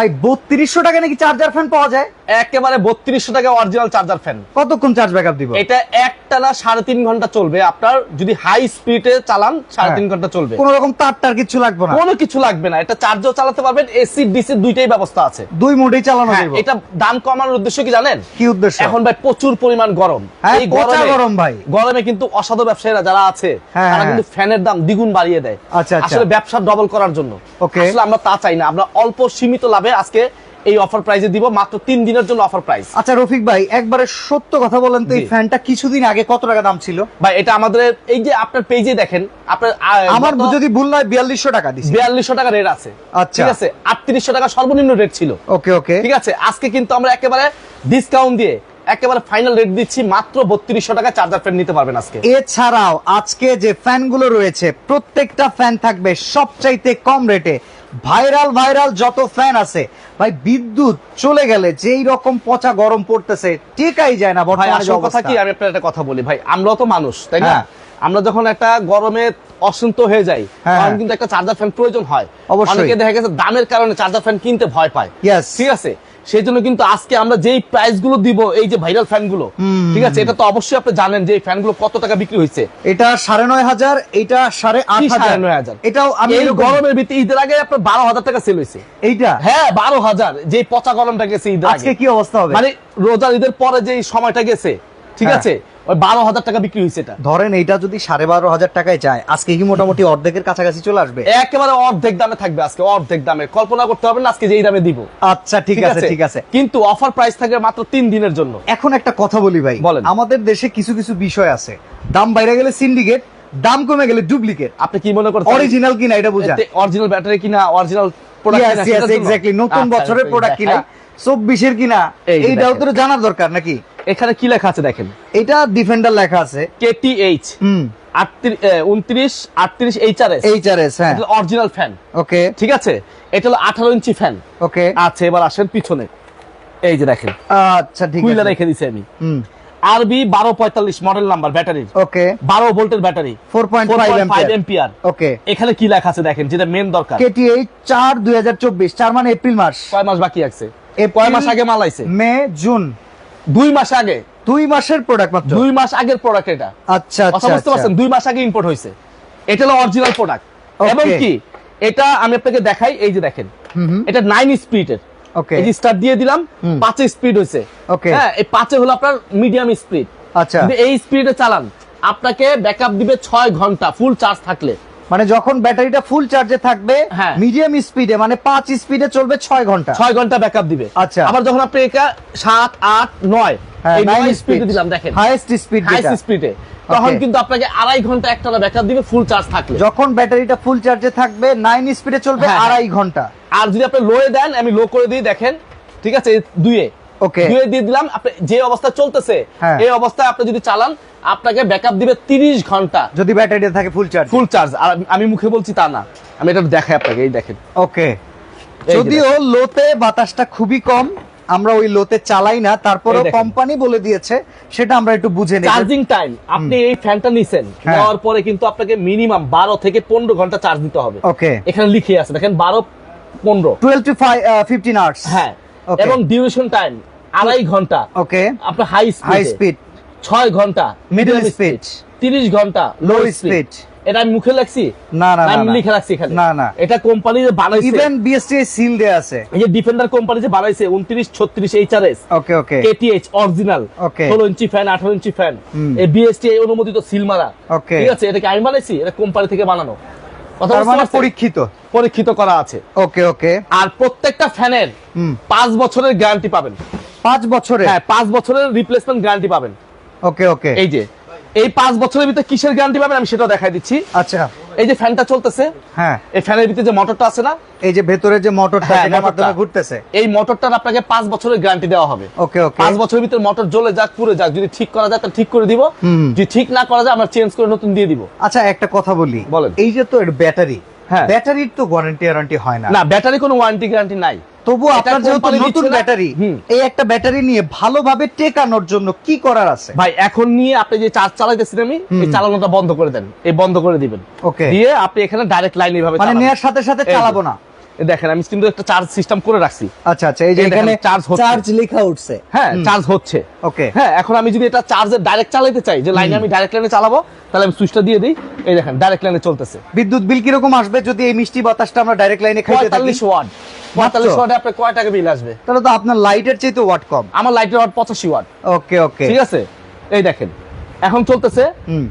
ভাই বত্রিশশো টাকা নাকি চার্জার ফ্যান পাওয়া যায়? একেবারে বত্রিশশো টাকা অরিজিনাল চার্জার ফ্যান কতক্ষণ চার্জ ব্যাকআপ দিব? এটা একটানা সাড়ে তিন ঘণ্টা চলবে। আপনার যদি হাই স্পিডে চালান সাড়ে তিন হ্যাঁ। ঘণ্টা চলবে। কোন রকম তার টার কিছু লাগবে না। কোনো কিছু লাগবে না। এটা চার্জও চালাতে পারবেন এসি ডিসি দুইটাই ব্যবস্থা আছে। দুই মোডেই চালানো হ্যাঁ, যাবে এটা দাম কমানোর উদ্দেশ্য কি জানেন? কি উদ্দেশ্য? এখন ভাই প্রচুর পরিমাণ গরম। হ্যাঁ, পচা গরম ভাই। গরমে কিন্তু অসাধু ব্যবসায়ীরা যারা আছে হ্যাঁ, তারা হ্যাঁ। কিন্তু ফ্যানের দাম দ্বিগুণ বাড়িয়ে দেয়। আচ্ছা, আচ্ছা। আসলে ব্যবসা ডবল করার জন্য. আসলে আমরা তা চাই না। আমরা অল্প সীমিত লাভে আজকে এই অফার প্রাইজে দিব মাত্র তিন দিনের জন্য অফার প্রাইস আচ্ছা রফিক ভাই একবারে সত্য কথা বলেন তো এই ফ্যানটা কিছুদিন আগে কত টাকা দাম ছিল? ভাই এটা আমাদের এই যে আপনার পেজে দেখেন আপনার আমার যদি ভুল নয় বিয়াল্লিশশো টাকা দিছি। বিয়াল্লিশশো টাকা রেট আছে। আচ্ছা। ঠিক আছে? আটত্রিশশো টাকা সর্বনিম্ন রেট ছিল। ওকে ওকে। ঠিক আছে? আজকে কিন্তু আমরা একেবারে ডিসকাউন্ট দিয়ে একেবারে ফাইনাল রেট দিচ্ছি মাত্র বত্রিশশো টাকা চার্জার ফ্যান নিতে পারবেন আজকে। এছাড়াও আজকে যে ফ্যানগুলো রয়েছে প্রত্যেকটা ফ্যান থাকবে সবচাইতে কম রেটে ভাইরাল ভাইরাল যত ফ্যান আছে ভাই বিদ্যুৎ চলে গেলে যেই রকম পচা গরম পড়তেছে টেকাই যায় না ভাই আসল কথা কি আমি আপনার একটা কথা বলি ভাই আমরাও তো মানুষ তাই না হ্যাঁ। আমরা যখন একটা গরমে অসন্ত হয়ে যাই হ্যাঁ। তখন কিন্তু একটা চার্জার ফ্যান প্রয়োজন হয় অবশ্যই। দেখা গেছে দামের কারণে চার্জার ফ্যান কিনতে ভয় পায়. ঠিক আছে সেই জন্য কিন্তু আজকে আমরা যেই প্রাইসগুলো দিব এই যে ভাইরাল ফ্যানগুলো ঠিক আছে? এটা তো অবশ্যই আপনি জানেন যে এই ফ্যানগুলো কত টাকা বিক্রি হয়েছে। এটা সাড়ে নয় হাজার এটা সাড়ে আট সাড়ে নয় হাজার? এটাও আমি গরমের ভিত্তি ঈদের আগে আপনার বারো হাজার টাকা সেল হয়েছে। এইটা? হ্যাঁ বারো হাজার। যে পচা গরমটা গেছে ঈদের আজকে আগে কি অবস্থা হবে? মানে রোজার ঈদের পরে যে সময়টা গেছে ঠিক হ্যাঁ। আছে? ওই বারো হাজার টাকা বিক্রি হয়েছে এটা। ধরেন এইটা যদি সাড়ে বারো হাজার টাকায় যায় আজকে কি মোটামুটি অর্ধেকের কাছাকাছি চলে আসবে? একেবারে অর্ধেক দামে থাকবে আজকে অর্ধেক দামে। কল্পনা করতে হবে না আজকে যেই দামে দিব। আচ্ছা ঠিক আছে ঠিক আছে। কিন্তু অফার প্রাইস থাকবে মাত্র তিন দিনের জন্য। এখন একটা কথা বলি ভাই বলেন। আমাদের দেশে কিছু কিছু বিষয় আছে। দাম বাইরে গেলে সিন্ডিকেট দাম কমে গেলে ডুপ্লিকেট আপনি কি মনে করছেন অরিজিনাল কিনা এটা বুঝা অরিজিনাল ব্যাটারি কিনা অরিজিনাল প্রোডাক্ট নতুন আচ্ছা, বছরের প্রোডাক্ট কিনা চব্বিশের কিনা এই এইটাও তো জানার দরকার নাকি? এখানে কি লেখা আছে দেখেন? এটা ডিফেন্ডার লেখা আছে। কেটিএইচ হুম। উনত্রিশ আটত্রিশ এইচআরএস এইচআরএস হ্যাঁ। Original fan okay. ঠিক আছে? এটা হলো আঠারো ইঞ্চি ফ্যান ওকে। আচ্ছা এবার আসেন পিছনে। এই যে দেখেন। আচ্ছা ঠিক আছে। রেখে দিছি আমি। হুম। আরবি বারো পঁয়তাল্লিশ মডেল নাম্বার ব্যাটারির ওকে। বারো ভোল্টের ব্যাটারি 4.5 এম্পিয়ার ওকে। এখানে কি লেখা আছে দেখেন যেটা মেন দরকার। চার দুই হাজার চব্বিশ চার মানে এপ্রিল মাস। কয় মাস বাকি আছে? কয় মাস আগে মাল আইছে? May June. দুই মাস আগে। দুই মাসের প্রোডাক্ট মাত্র? দুই মাস আগের প্রোডাক্ট এটা। আচ্ছা আচ্ছা বুঝতে পারছেন? দুই মাস আগে ইম্পোর্ট হয়েছে। এটা হলো অরিজিনাল প্রোডাক্ট. এবং কি? এটা আমি আপনাকে দেখাই এই যে দেখেন। এটা নাইন স্পিডের ওকে এই যে স্টার্ট দিয়ে দিলাম। পাঁচে স্পিড হয়েছে। ওকে হ্যাঁ এই পাঁচে হলো আপনার মিডিয়াম স্পিড আচ্ছা। এই স্পিডে চালান। আপনাকে ব্যাকআপ দিবে ছয় ঘণ্টা ফুল চার্জ থাকলে। মানে যখন ব্যাটারিটা ফুল চার্জে থাকবে হ্যাঁ। মিডিয়াম স্পিডে মানে পাঁচ স্পিডে চলবে ছয় ঘণ্টা। ছয় ঘণ্টা ব্যাকআপ দিবে। আচ্ছা। আবার যখন আপনি এটা সাত আট নয় স্পিডে দিলাম দেখেন। হাইয়েস্ট স্পিড হাইস্ট স্পিডে তখন কিন্তু আপনাকে আড়াই ঘণ্টা একটানা ব্যাকআপ দিবে ফুল চার্জ থাকলে। যখন ব্যাটারিটা ফুল চার্জে থাকবে নাইন স্পিডে চলবে হ্যাঁ, হ্যাঁ। আড়াই ঘণ্টা। আর যদি আপনি লোয়ে দেন আমি লো করে দিই দেখেন। ঠিক আছে ওকে দুইয়ে দিয়ে দিলাম আপনি যে অবস্থা চলতেছে হ্যাঁ। এই অবস্থায় আপনি যদি চালান আপনাকে ব্যাকআপ দিবে তিরিশ ঘণ্টা। যদি ব্যাটারিটা থাকে ফুল চার্জ ফুল চার্জ আর আমি- মুখে বলছি তা না। আমি এটা দেখাই আপনাকে এই দেখেন। ওকে যদিও লোতে বাতাসটা খুবই কম আমরা ওই লোতে চালাই না তারপরে কোম্পানি বলে দিয়েছে সেটা আমরা একটু বুঝে নিই চার্জিং টাইম আপনি এই ফ্যানটা নিছেন হ্যাঁ। নেওয়ার পরে কিন্তু আপনাকে মিনিমাম বারো থেকে পনেরো ঘণ্টা চার্জ দিতে হবে। ওকে এখানে লিখে আছে দেখেন বারো পনেরো। টুয়েলভ টু ফিফটিন আওয়ার্স হ্যাঁ. এবং ডিউরেশন টাইম আড়াই ঘণ্টা। ওকে আপনার হাই হাই স্পিড স্পিড ছয় ঘণ্টা মিডল স্পিড তিরিশ ঘণ্টা লো স্পিড এটা আমি মুখে লাগছি না না আমি লিখে রাখছি এখানে। না, না। এটা কোম্পানি যে বানাইছে। ইভেন বিএসটি সিল দেয়া আছে। এই যে ডিফেন্ডার কোম্পানি যে বানাইছে উনত্রিশ ছত্রিশ HRS okay okay KTH original Okay. ষোলো ইঞ্চি ফ্যান আঠারো ইঞ্চি ফ্যান এই বিএসটি অনুমোদিত সিল মারা। ওকে ঠিক আছে? এটা কি আমি বানাইছি? এটা কোম্পানি থেকে বানানো। কথা মানে পরীক্ষিত। পরীক্ষিত করা আছে। ওকে ওকে আর প্রত্যেকটা ফ্যানের হুম। পাঁচ বছরের গ্যারান্টি পাবেন। পাঁচ বছরে হ্যাঁ পাঁচ বছরের রিপ্লেসমেন্ট গ্যারান্টি পাবেন। ওকে ওকে এই যে এই পাঁচ বছরের ভিতরে কিসের গ্যারান্টি পাবেন আমি সেটাও দেখাই দিচ্ছি। আচ্ছা। এই যে ফ্যানটা চলতেছে হ্যাঁ। এই ফ্যানের ভিতরে যে মোটরটা আছে না? এই যে ভেতরে যে মোটরটা হ্যাঁ, মাধ্যমে ঘুরতেছে। এই মোটরটার আপনাকে বছরের গ্যারান্টি দেওয়া হবে। ওকে ওকে পাঁচ বছরের ভিতরে মোটর জ্বলে যাক পুড়ে যাক যদি ঠিক করা যায় তা ঠিক করে দিব। যদি ঠিক না করা যায় আমরা চেঞ্জ করে নতুন দিয়ে দিব। আচ্ছা একটা কথা বলি। বলেন। এই যে তো এর ব্যাটারি হ্যাঁ। ব্যাটারির তো ওয়ারেন্টি ওয়ারেন্টি হয় না। না ব্যাটারি কোনো ওয়ারেন্টি গ্যারান্টি নাই। তবু আপনার যেহেতু নতুন ব্যাটারি এই একটা ব্যাটারি নিয়ে ভালোভাবে টেকানোর জন্য কি করার আছে? ভাই এখন নিয়ে আপনি যে চার্জ চালাইতেছেন আমি এই চালানোটা বন্ধ করে দেন। এই বন্ধ করে দিবেন। Okay. দিয়ে আপনি এখানে ডাইরেক্ট লাইন এইভাবে মানে চালাবেন। সাথে সাথে চালাবো না? দেখেন আমি কিন্তু একটা চার্জ সিস্টেম করে রাখছি। আচ্ছা আচ্ছা এই যে এখানে charge হচ্ছে। চার্জ লেখা উঠছে। হ্যাঁ চার্জ হচ্ছে। ওকে হ্যাঁ এখন আমি যদি এটা ডাইরেক্ট চালাতে চাই যে লাইনে আমি ডাইরেক্ট লাইনে চালাবো তাহলে আমি সুইচটা দিয়ে দিই। এই দেখেন ডাইরেক্ট লাইনে চলতেছে। বিদ্যুৎ বিল কীরকম আসবে? যদি এই মিষ্টি বাতাসটা আমরা ডাইরেক্ট লাইনে খাইতে থাকি? পঁয়তাল্লিশ ওয়াট পঁয়তাল্লিশ ওয়াটে আপনার কয় টাকা বিল আসবে? তাহলে তো আপনার লাইটের চাইতে ওয়াট কম। আমার লাইটের ওয়াট পঁচাশি ওয়াট। ওকে ওকে। ঠিক আছে? এই দেখেন এখন চলতেছে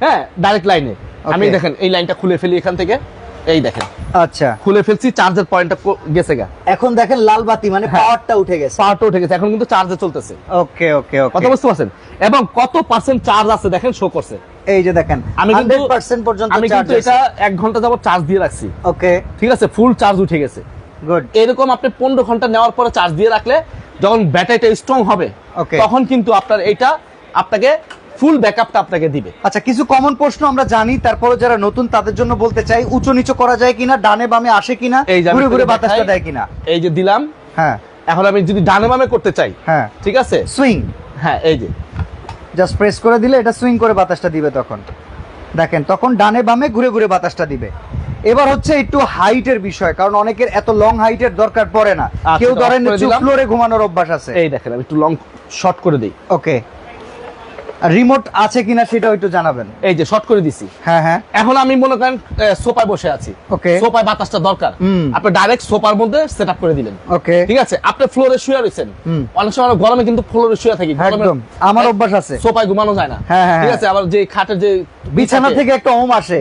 হ্যাঁ ডাইরেক্ট লাইনে আমি দেখেন এই লাইনটা খুলে ফেলি এখান থেকে। এই দেখেন। আচ্ছা। খুলে ফেলছি চার্জের পয়েন্টটা গেছে গা। এখন দেখেন লাল বাতি মানে হ্যাঁ। পাওয়ারটা উঠে গেছে। পাওয়ারটা উঠে গেছে এখন কিন্তু চার্জে চলতেছে। ওকে ওকে ওকে। বুঝতে পারছেন? এবং কত পার্সেন্ট চার্জ আছে দেখেন শো করছে। এই যে দেখেন আমি কিন্তু 100% পর্যন্ত আমি কিন্তু এটা এক ঘণ্টা যাবত চার্জ দিয়ে রাখছি। ওকে। ঠিক আছে? ফুল চার্জ উঠে গেছে। গুড এরকম আপনি পনেরো ঘণ্টা নেওয়ার পরে চার্জ দিয়ে রাখলে যখন ব্যাটারিটা স্ট্রং হবে. তখন কিন্তু আপনার এটা আপনাকে ফুল ব্যাকআপটা আপনাকে দিবে। আচ্ছা কিছু কমন প্রশ্ন আমরা জানি তারপরে যারা নতুন তাদের জন্য বলতে চাই উঁচু নিচু করা যায় কিনা ডানে বামে আসে কিনা ঘুরে ঘুরে বাতাসটা দেয় কিনা? এই যে দিলাম হ্যাঁ। এখন আমি যদি ডানে বামে করতে চাই হ্যাঁ। ঠিক আছে? সুইং হ্যাঁ এই যে। জাস্ট প্রেস করে দিলে এটা সুইং করে বাতাসটা দিবে তখন। দেখেন তখন ডানে বামে ঘুরে ঘুরে বাতাসটা দিবে। এবার হচ্ছে একটু হাইটের বিষয় কারণ অনেকের এত লং হাইটের দরকার পড়ে না। আচ্ছা, কেউ ধরেন ফ্লোরে ঘুমানোর অভ্যাস আছে। এই দেখেন আমি একটু লং শর্ট করে দিই। ওকে রিমোট আছে কিনা সেটাও একটু জানাবেন। এই যে শর্ট করে দিছি। হ্যাঁ হ্যাঁ। এখন আমি মনে করেন সোফায় বসে আছি। Okay. সোফায় বাতাসটা দরকার। আপনি ডাইরেক্ট সোফার মধ্যে সেট করে দিলেন। ওকে ঠিক আছে? আপনি ফ্লোরে শুয়ে রয়েছেন। অনেক সময় গরমে কিন্তু ফ্লোরে শুয়ে থাকি। একদম। আমার অভ্যাস আছে। সোফায় ঘুমানো যায় না। হ্যাঁ, হ্যাঁ, ঠিক হ্যাঁ। আছে? আবার যে খাটের যে বিছানা থেকে একটা ওম আসে।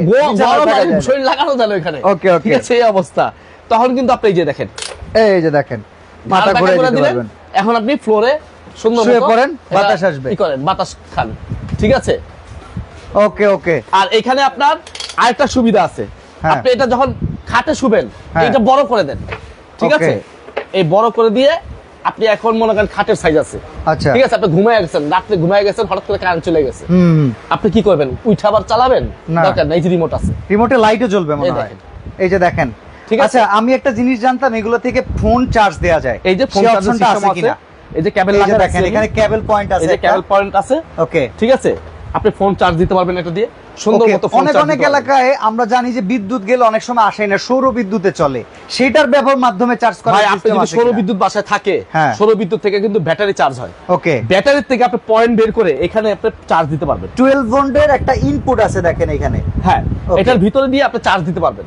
শরীর লাগানো যায় ওখানে Okay, okay. ঠিক আছে? এই অবস্থা। তখন কিন্তু আপনি এই যে দেখেন। এই যে দেখেন। মাথা ঘুরে দিতে পারবেন। এখন আপনি ফ্লোরে সুন্দর শুয়ে পড়েন, বাতাস আসবে। করেন বাতাস খান। ঠিক আছে? ওকে ওকে। আর এখানে আপনার আরেকটা সুবিধা আছে। হ্যাঁ। আপনি এটা যখন খাটে শুবেন হ্যাঁ। এটা বড় করে দেন। ঠিক আছে? এই বড় করে দিয়ে আপনি এখন মনে করেন খাটের সাইজ আছে। আচ্ছা। ঠিক আছে? আপনি ঘুমায় গেছেন রাত্রে ঘুমায় গেছেন হঠাৎ করে কারেন্ট চলে গেছে। আপনি কি করবেন? উঠে আবার চালাবেন। দরকার নাই যে রিমোট আছে। রিমোটে লাইটও জ্বলবে মনে এই হয়। এই যে দেখেন। ঠিক আছে। আচ্ছা আমি একটা জিনিস জানতাম এগুলো থেকে ফোন চার্জ দেওয়া যায়। এই যে ফোন সিস্টেম আছে কিনা? এই যে কেবল লাগানো দেখেন এখানে কেবল পয়েন্ট আছে এই যে কেবল পয়েন্ট আছে। ওকে ঠিক আছে? আপনি ফোন চার্জ দিতে পারবেন এটা দিয়ে। সুন্দর মতো অনেক এলাকায় আমরা জানি যে বিদ্যুৎ গেলে অনেক সময় আসে না সৌর বিদ্যুতে চলে। সেটার ব্যবহার মাধ্যমে চার্জ করা ভাই আপনি যদি সৌর বিদ্যুৎ বাসায় থাকে হ্যাঁ। সৌর বিদ্যুৎ থেকে কিন্তু ব্যাটারি চার্জ হয়। ওকে ব্যাটারির থেকে আপনি পয়েন্ট বের করে এখানে আপনি চার্জ দিতে পারবেন। 12 ভোল্টের একটা ইনপুট আছে দেখেন এখানে। হ্যাঁ এটার ভিতরে দিয়ে আপনি চার্জ দিতে পারবেন।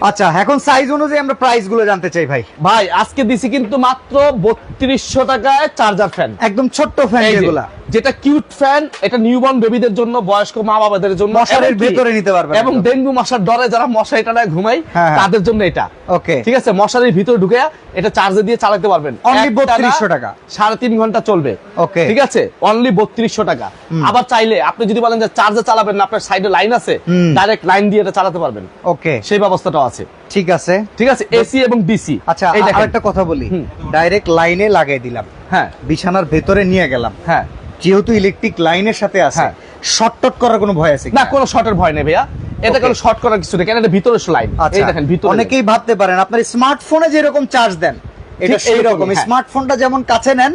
আচ্ছা এখন সাইজ অনুযায়ী আমরা প্রাইসগুলো জানতে চাই ভাই। ভাই আজকে দিছি কিন্তু মাত্র বত্রিশশো টাকায় চার্জার ফ্যান একদম ছোট্ট ফ্যান এগুলা যেটা কিউট ফ্যান এটা নিউবর্ন বেবিদের জন্য বয়স্ক মা বাবাদের জন্য মশারির ভেতরে নিতে পারবেন এবং ডেঙ্গু মশার ডরে যারা মশারি টানায় ঘুমাই হ্যাঁ, হ্যাঁ। তাদের জন্য এটা। ওকে ঠিক আছে? মশারির ভিতরে ঢুকে এটা চার্জে দিয়ে চালাতে পারবেন। একটানা 3200 টাকা। সাড়ে তিন ঘণ্টা চলবে। Okay. ঠিক আছে? অনলি বত্রিশশো টাকা। আবার চাইলে আপনি যদি বলেন যে চার্জে চালাবেন না আপনার সাইডে লাইন আছে ডাইরেক্ট লাইন দিয়ে এটা চালাতে পারবেন। ওকে সেই ব্যবস্থাটাও আছে। ঠিক আছে। ঠিক আছে? এসি এবং ডিসি আচ্ছা এই আরেকটা কথা বলি। ডাইরেক্ট লাইনে লাগাই দিলাম। হ্যাঁ। বিছানার ভেতরে নিয়ে গেলাম। হ্যাঁ। যেহেতু ইলেকট্রিক লাইনের সাথে আছে হ্যাঁ। শর্টট করার কোনো ভয় আছে না কোনো? শর্টের ভয় নেই ভাইয়া। এটা কোনো শর্ট করার কিছু নেই কেন এটা ভিতরে লাইন আচ্ছা এই দেখেন ভিতরে। অনেকেই ভাবতে পারেন আপনার স্মার্টফোনে যেরকম চার্জ দেন এটা সেই রকম। হ্যাঁ। স্মার্টফোনটা যেমন কাছে নেন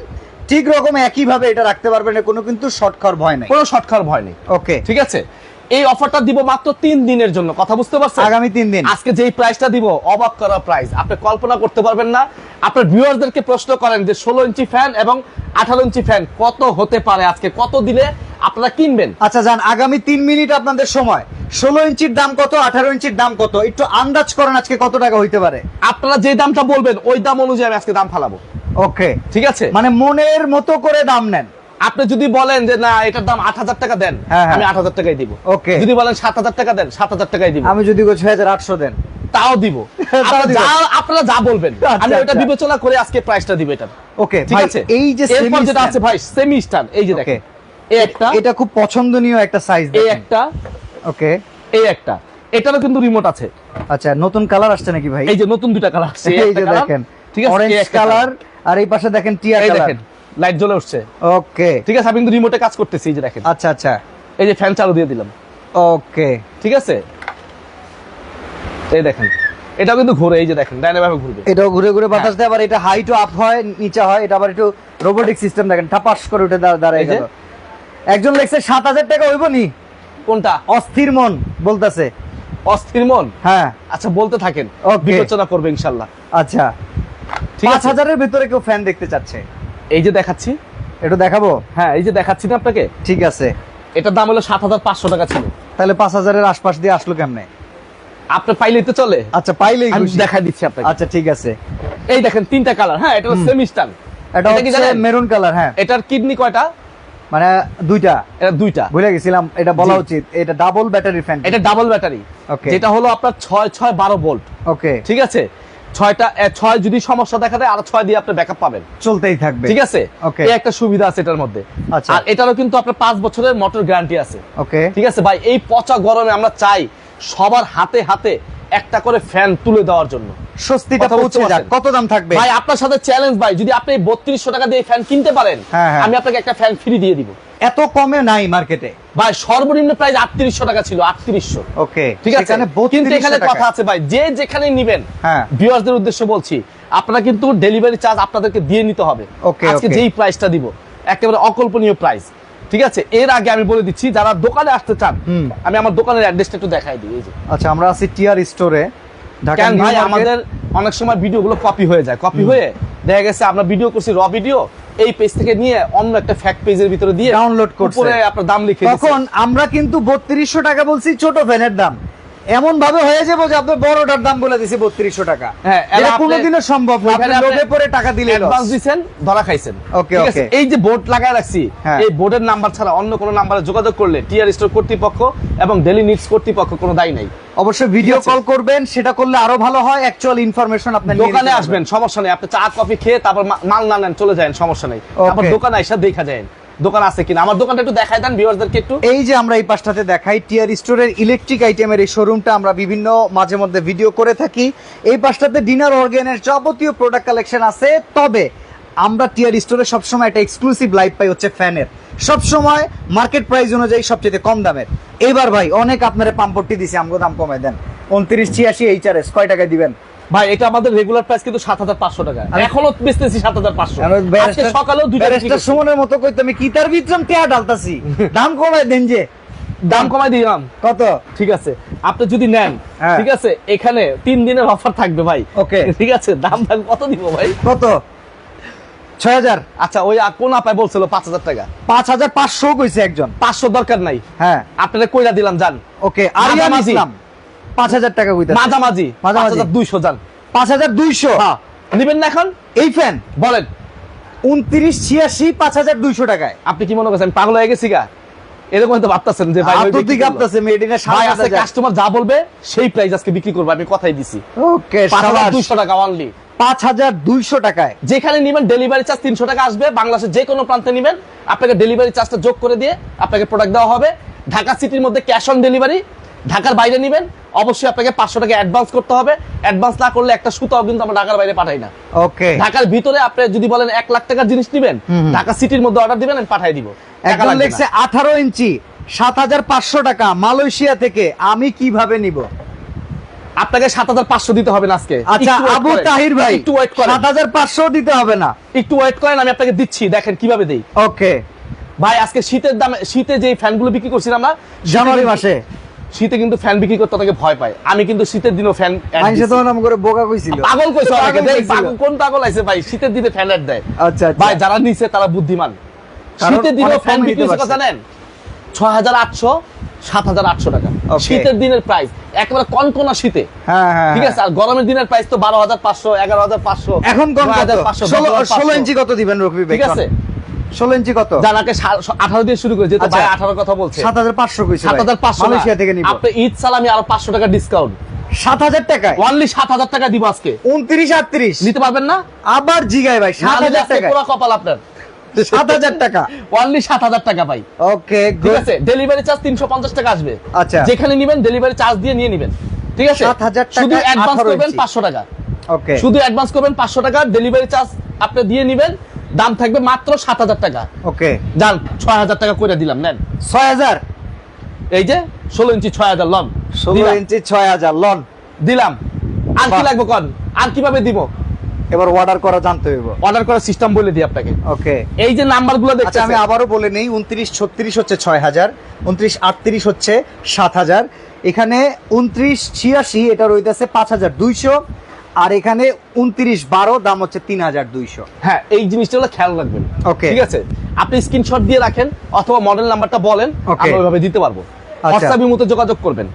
ঠিক রকম একই ভাবে এটা রাখতে পারবেন কোনো কিন্তু শর্ট খাওয়ার ভয় নেই। কোনো শর্ট খাওয়ার ভয় নেই। ওকে ঠিক আছে? এই অফারটা দিব মাত্র তিন দিনের জন্য। কথা বুঝতে পারছেন? আগামী তিন দিন। আজকে যেই প্রাইসটা দিব অবাক করা প্রাইস আপনি কল্পনা করতে পারবেন না। আপনার ভিউয়ারদেরকে প্রশ্ন করেন যে ষোলো ইঞ্চি ফ্যান এবং আঠারো ইঞ্চি ফ্যান কত হতে পারে আজকে? কত দিলে আপনারা কিনবেন? আচ্ছা যান আগামী তিন মিনিট আপনাদের সময়। ষোলো ইঞ্চির দাম কত আঠারো ইঞ্চির দাম কত? একটু আন্দাজ করেন আজকে কত টাকা হইতে পারে। আপনারা যে দামটা বলবেন ওই দাম অনুযায়ী আমি আজকে দাম ফালাবো। ওকে। ঠিক আছে? মানে মনের মতো করে দাম নেন। আপনি যদি বলেন যে না এটার দাম আট হাজার টাকা দেন হ্যাঁ, হ্যাঁ। আমি আট হাজার টাকাই দিব। Okay. যদি বলেন সাত হাজার টাকা দেন সাত হাজার টাকাই দিব। আমি যদি ছয় হাজার আটশো দেন। তাও দিব। আপনারা যা- বলবেন আচ্ছা, আমি ওটা আচ্ছা। বিবেচনা করে আজকে প্রাইসটা দিব এটা। ওকে ঠিক আছে? এই যে এরপর যেটা আছে ভাই সেমি স্টার এই যে দেখেন। এই একটা এটা খুব পছন্দনীয় একটা সাইজ এই একটা। ওকে। এই একটা। এটারও কিন্তু রিমোট আছে। আচ্ছা নতুন কালার আসছে নাকি ভাই? এই যে নতুন দুটা কালার আসছে এই যে দেখেন। ঠিক আছে অরেঞ্জ কালার আর এই পাশে দেখেন টিয়া এই কালার দেখেন। লাইট জ্বলে উঠছে। ওকে। ঠিক আছে আমি কিন্তু রিমোটে কাজ করতেছি এই যে দেখেন। আচ্ছা আচ্ছা। এই যে ফ্যান চালু দিয়ে দিলাম। ওকে। ঠিক আছে? এই দেখেন এটাও কিন্তু ঘুরে এই যে দেখেন ডাইনে ভাবে ঘুরবে। এটাও ঘুরে ঘুরে বাতাস। দেয় আবার এটা হাই টু আপ হয় নিচে হয় এটা আবার একটু রোবোটিক সিস্টেম দেখেন টাপাস করে উঠে দাঁড়ায় গেল। একজন লেখছে সাত হাজার টাকা হইব নি? কোনটা? অস্থির মন বলতেছে। অস্থির মন? হ্যাঁ। আচ্ছা বলতে থাকেন. বিবেচনা করবে ইনশাল্লাহ। আচ্ছা। পাঁচ হাজারের ভিতরে কেউ ফ্যান দেখতে চাচ্ছে। এই যে দেখাচ্ছি এটা দেখাবো? হ্যাঁ এই যে দেখাচ্ছি না আপনাকে? ঠিক আছে। এটার দাম হলো সাত হাজার পাঁচশো টাকা ছিল। তাহলে পাঁচ হাজারের আশপাশ দিয়ে আসলো কেমনে? আপনি পাইলেই তো চলে। আচ্ছা পাইলেই। দেখাই দিচ্ছি আপনাকে। আচ্ছা ঠিক আছে। এই দেখেন তিনটা কালার হ্যাঁ এটা হলো সেমি স্টান এটা কি জানেন? মেরুন কালার হ্যাঁ। এটার কিডনি কয়টা? মানে দুইটা। এটা দুইটা। ভুলে গেছিলাম এটা বলা উচিত। এটা ডাবল ব্যাটারি ফ্যান এটা ডাবল ব্যাটারি Okay. যেটা হলো আপনার ছয় ছয় বারো ভোল্ট ওকে ঠিক আছে? ছয়টা ছয় যদি সমস্যা দেখা দেয় আর ছয় দিয়ে আপনি ব্যাকআপ পাবেন। চলতেই থাকবে। ঠিক আছে. এই একটা সুবিধা আছে এটার মধ্যে। আচ্ছা। আর এটারও কিন্তু আপনার পাঁচ বছরের মোটর গ্যারান্টি আছে। ওকে ঠিক আছে? ভাই এই পচা গরমে আমরা চাই সবার হাতে হাতে একটা করে ফ্যান তুলে দেওয়ার জন্য। স্বস্তিটা কথা পৌঁছে যাক। কত দাম থাকবে? ভাই আপনার সাথে চ্যালেঞ্জ ভাই যদি আপনি বত্রিশশো টাকা দিয়ে ফ্যান কিনতে পারেন হ্যাঁ, হ্যাঁ। আমি আপনাকে একটা ফ্যান ফ্রি দিয়ে দিব। এত কমে নাই মার্কেটে ভাই সর্বনিম্ন প্রাইস আটত্রিশশো টাকা ছিল আটত্রিশশো। ওকে ঠিক আছে? কিন্তু এখানে কথা আছে ভাই যে যেখানে নিবেন হ্যাঁ। ভিউয়ারদের উদ্দেশ্য বলছি আপনারা কিন্তু ডেলিভারি চার্জ আপনাদেরকে দিয়ে নিতে হবে। Okay, আজকে যেই প্রাইসটা দিব একেবারে অকল্পনীয় প্রাইস ঠিক আছে? এর আগে আমি বলে দিচ্ছি যারা দোকানে আসতে চান। আমি আমার দোকানের অ্যাড্রেসটা একটু দেখাই দিই এই যে। আচ্ছা আমরা আছি টিআর স্টোরে ঢাকা ভাই আমাদের অনেক সময় ভিডিওগুলো কপি হয়ে যায়। কপি হয়ে দেখা গেছে আমরা ভিডিও করছি র ভিডিও এই পেজ থেকে নিয়ে অন্য একটা ফ্যাক্ট পেজের ভিতরে দিয়ে Download করছে। উপরে আপনার দাম লিখে। তখন আমরা কিন্তু বত্রিশশো টাকা বলছি ছোট ফ্যানের দাম এমন ভাবে হয়ে যাব যে আপনি বড়টার দাম বলে দিছি বত্রিশশো টাকা হ্যাঁ, কোনোদিনও সম্ভব না আপনি লোভে পরে টাকা দিলে অ্যাডভান্স দিছেন ধরা খাইছেন ওকে okay. এই যে বোর্ড লাগায় রাখছি হ্যাঁ। এই বোর্ডের নাম্বার ছাড়া অন্য কোনো নাম্বারে যোগাযোগ করলে টিআর স্টোর কর্তৃপক্ষ এবং ডেলি নিডস কর্তৃপক্ষ কোনো দায় নাই অবশ্যই ভিডিও কল করবেন সেটা করলে আরও ভালো হয়। অ্যাকচুয়াল ইনফরমেশন আপনি দোকানে আসবেন সমস্যা নেই। আপনি চা কফি খেয়ে তারপর মাল না নেন চলে যান সমস্যা নেই। তারপর দোকানে এসে দেখা যায় দোকান আছে কিনা? আমার দোকানটা একটু দেখাই দেন ভিউয়ারদেরকে একটু। এই যে আমরা এই পাশটাতে দেখাই টিআর স্টোরের ইলেকট্রিক আইটেমের এই শোরুমটা আমরা বিভিন্ন মাঝে মধ্যে ভিডিও করে থাকি। এই পাশটাতে ডিনার অর্গানের যাবতীয় প্রোডাক্ট কালেকশন আছে। তবে আমরা টিআর স্টোরে সবসময় একটা এক্সক্লুসিভ লাইভ পাই হচ্ছে ফ্যানের সবসময় মার্কেট প্রাইস অনুযায়ী সবচেয়ে কম দামের। এবার ভাই অনেক আপনারা পাম্পটি দিছে আমগো দাম কমায় দেন। উনত্রিশ ছিয়াশি এইচআরএস কয় টাকায় দিবেন? ভাই এটা আমাদের রেগুলার প্রাইস কিন্তু সাত হাজার পাঁচশো টাকা এখনও বেচতেছি সাত হাজার পাঁচশো। সকালেও দুইটা। সুমনের মতো কইতে আমি কি তার বিক্রম টিয়া ডালতাছি দাম কমায় দেন যে। দাম কমাই দিলাম কত? ঠিক আছে আপনি যদি নেন হ্যাঁ। ঠিক আছে এখানে তিন দিনের অফার থাকবে ভাই। ওকে। ঠিক আছে দাম দাম কত দিব ভাই? কত? ছয় হাজার। আচ্ছা ওই কোন আপায় বলছিল পাঁচ হাজার টাকা? পাঁচ হাজার পাঁচশো কইছে একজন। পাঁচশো দরকার নাই? হ্যাঁ। আপনারা কইরা দিলাম যান। ওকে আরিয়ান ইসলাম। পাঁচ হাজার টাকা কইতে মাঝামাঝি। দুইশো যান। পাঁচ হাজার দুইশো। হ্যাঁ। নিবেন না এখন? এই ফ্যান। বলেন। উনত্রিশ ছিয়াশি পাঁচ হাজার দুইশো টাকায়। আপনি কি মনে করছেন পাগল হয়ে গেছি গা? এরকম হয়তো ভাবতেছেন যে ভাই কাস্টমার যা বলবে সেই প্রাইস আজকে বিক্রি করব আমি কথাই দিছি। ওকে দুইশো টাকা অনলি পাঁচ হাজার দুইশো টাকায়। যেখানে নিবেন ডেলিভারি চার্জ তিনশো টাকা আসবে বাংলাদেশের যে কোনো প্রান্তে নিবেন। আপনাকে ডেলিভারি চার্জটা যোগ করে দিয়ে আপনাকে প্রোডাক্ট দেওয়া হবে। ঢাকা সিটির মধ্যে ক্যাশ অন ডেলিভারি ঢাকার বাইরে নিবেন। অবশ্যই আপনাকে পাঁচশো টাকা অ্যাডভান্স করতে হবে। অ্যাডভান্স না করলে একটা সুতাও কিন্তু আমরা ঢাকার বাইরে পাঠাই না। ওকে ঢাকার ভিতরে আপনি যদি বলেন এক লাখ টাকার জিনিস নিবেন ঢাকা সিটির মধ্যে অর্ডার দিবেন আমি পাঠাই দিব। একজন লেখছে আঠারো ইঞ্চি সাত হাজার পাঁচশো টাকা। মালয়েশিয়া থেকে আমি কীভাবে নিব? আপনাকে সাত হাজার পাঁচশো দিতে হবে না আজকে। আচ্ছা আবু তাহির ভাই একটু ওয়েট করেন। সাত হাজার পাঁচশো দিতে হবে না। একটু ওয়েট করেন আমি আপনাকে দিচ্ছি দেখেন কীভাবে দেই। ওকে। ভাই আজকে শীতের দামে শীতে যে ফ্যানগুলো বিক্রি করছিলাম আমরা জানুয়ারি মাসে। শীতে কিন্তু ফ্যান বিক্রি করতে তাকে ভয় পায়। আমি কিন্তু শীতের দিনও ফ্যান করে বোকা কইছিল। পাগল কইছে দেখ, কইছিল। পাগল- কোন পাগল আছে ভাই? শীতের দিনে ফ্যান অ্যাড দেয়। আচ্ছা আচ্ছা। ভাই যারা নিছে তারা বুদ্ধিমান। শীতের দিনেও অনেক ফ্যান বিক্রি পারছে। কথা ছয় হাজার আটশো সাত হাজার আটশো টাকা। শীতের দিনের প্রাইস একেবারে কনকনা শীতে হ্যাঁ হ্যাঁ ঠিক আছে? আর গরমের দিনের প্রাইস তো বারো হাজার পাঁচশো এগারো হাজার পাঁচশো এখন ষোলো। ইঞ্চি কত দিবেন রফি ঠিক আছে? ষোলো ইঞ্চি কত? জানাকে আঠারো দিয়ে শুরু করে যেহেতু আচ্ছা। ভাই আঠারো কথা বলছে। সাত হাজার পাঁচশো সাত হাজার পাঁচশো থেকে নিব। আপনি ঈদ সালামি আরও পাঁচশো টাকা ডিসকাউন্ট সাত হাজার অনলি সাত হাজার টাকা দিব আজকে। উনত্রিশ আটত্রিশ। নিতে পারবেন না? আবার জিগায় ভাই সাত হাজার টাকা পুরো কপাল আপনার। সাত হাজার টাকা। অনলি সাত হাজার টাকা ভাই। ওকে ঠিক আছে? ডেলিভারি চার্জ তিনশো পঞ্চাশ টাকা আসবে। আচ্ছা। যেখানে নিবেন ডেলিভারি চার্জ দিয়ে নিয়ে নিবেন। ঠিক আছে? 7,000 টাকা, শুধু অ্যাডভান্স করবেন পাঁচশো টাকা। ওকে শুধু অ্যাডভান্স করবেন পাঁচশো টাকা ডেলিভারি চার্জ আপনি দিয়ে নিবেন। দাম থাকবে মাত্র সাত হাজার টাকা। ওকে যান ছয় হাজার টাকা করে দিলাম নেন। ছয় হাজার? এই যে ষোলো ইঞ্চি ছয় হাজার লন। ষোলো ইঞ্চি ছয় হাজার লন। দিলাম। আর কি লাগবে কন? আর কীভাবে দিব? এবার অর্ডার করা জানতে হইব। অর্ডার করার সিস্টেম বলে দিই আপনাকে। ওকে এই যে নাম্বারগুলো আচ্ছা আমি আবারও বলে নেই উনত্রিশ ছত্রিশ হচ্ছে ছয় হাজার উনত্রিশ আটত্রিশ হচ্ছে সাত হাজার। এখানে উনত্রিশ ছিয়াশি এটা রইতেছে পাঁচ হাজার দুইশো। আর এখানে উনত্রিশ বারো দাম হচ্ছে তিন হাজার দুইশো। হ্যাঁ এই জিনিসটা খেয়াল রাখবেন। Okay. ঠিক আছে? আপনি স্ক্রিনশট দিয়ে রাখেন অথবা মডেল নাম্বারটা বলেন. আমরা ওইভাবে দিতে পারব। হোয়াটসঅ্যাপ মতো যোগাযোগ করবেন।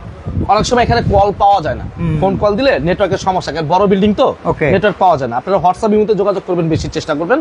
অনেক সময় এখানে কল পাওয়া যায় না। ফোন কল দিলে নেটওয়ার্কের সমস্যা বড় বিল্ডিং তো. নেটওয়ার্ক পাওয়া যায় না। আপনারা হোয়াটসঅ্যাপ মতো যোগাযোগ করবেন বেশি চেষ্টা করবেন।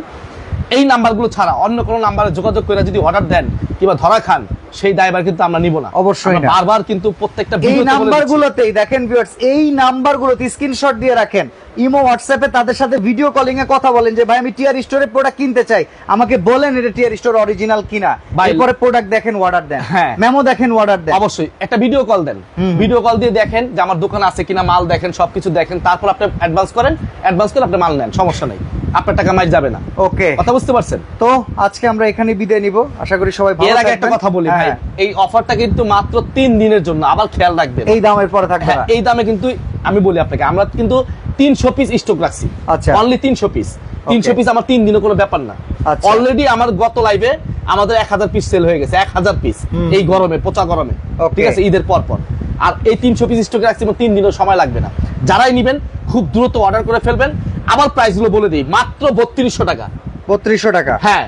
এই নাম্বারগুলো ছাড়া অন্য কোনো নাম্বারে যোগাযোগ করে যদি অর্ডার দেন কিংবা ধরা খান সেই দায়ভার কিন্তু আমরা নিব না। অবশ্যই বারবার কিন্তু প্রত্যেকটা এই নাম্বার গুলোতেই দেখেন ভিউয়ার্স এই নাম্বার গুলোতে স্ক্রিনশট দিয়ে রাখেন। ইমো হোয়াটসঅ্যাপে তাদের সাথে ভিডিও কলিং এ কথা বলেন যে ভাই আমি টিআর স্টোরে প্রোডাক্ট কিনতে চাই। আমাকে বলেন এটা টিআর স্টোর অরিজিনাল কিনা। এরপরে প্রোডাক্ট দেখেন অর্ডার দেন। হ্যাঁ। মেমো দেখেন অর্ডার দেন। অবশ্যই। একটা ভিডিও কল দেন। ভিডিও কল দিয়ে দেখেন যে আমার দোকান আছে কিনা মাল দেখেন সবকিছু দেখেন। তারপর আপনি অ্যাডভান্স করেন। অ্যাডভান্স করে আপনি মাল নেন সমস্যা নেই। আপনার টাকা মাইর যাবে না। ওকে। কথা বুঝতে পারছেন? তো আজকে আমরা এখানে বিদায় নিব। আশা করি সবাই ভালো এর আগে একটা কথা বলি ভাই হ্যাঁ, এই অফারটা কিন্তু মাত্র তিন দিনের জন্য আবার খেয়াল রাখবেন। এই দামের পরে থাকবে হ্যাঁ না। এই দামে কিন্তু আমি বলি আপনাকে আমরা কিন্তু তিনশো পিস স্টক রাখছি। আচ্ছা। অনলি তিনশো পিস তিনশো Okay. পিস আমার তিন দিনে কোনো ব্যাপার না। আচ্ছা। অলরেডি আমার গত লাইভে আমাদের এক হাজার পিস সেল হয়ে গেছে এক হাজার পিস এই গরমে পচা গরমে। ঠিক আছে ঈদের পর পর। আর এই তিনশো পিস স্টক রাখছি আমার তিন দিনও সময় লাগবে না। যারাই নিবেন খুব দ্রুত অর্ডার করে ফেলবেন। আবার প্রাইসগুলো বলে দিই। মাত্র বত্রিশশো টাকা। বত্রিশশো টাকা। হ্যাঁ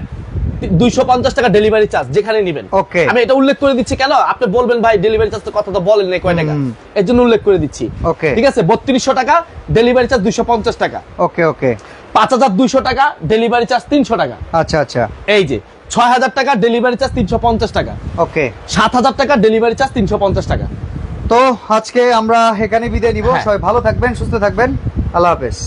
দুইশো পঞ্চাশ টাকা ডেলিভারি চার্জ যেখানে নিবেন। Okay. আমি এটা উল্লেখ করে দিচ্ছি কেন? আপনি বলবেন ভাই ডেলিভারি চার্জ কথা তো বলেন নাই কয় টাকা? এর জন্য উল্লেখ করে দিচ্ছি। Okay. ঠিক আছে? বত্রিশশো টাকা ডেলিভারি চার্জ দুইশো পঞ্চাশ টাকা। ওকে ওকে। পাঁচ হাজার দুইশো টাকা ডেলিভারি চার্জ তিনশো টাকা। আচ্ছা আচ্ছা। এই যে ছয় হাজার টাকা ডেলিভারি চার্জ তিনশো পঞ্চাশ টাকা। ওকে। সাত হাজার টাকা ডেলিভারি চার্জ তিনশো পঞ্চাশ টাকা। তো আজকে আমরা এখানে বিদায় নিব। হ্যাঁ। সবাই ভালো থাকবেন সুস্থ থাকবেন। আল্লাহ হাফেজ।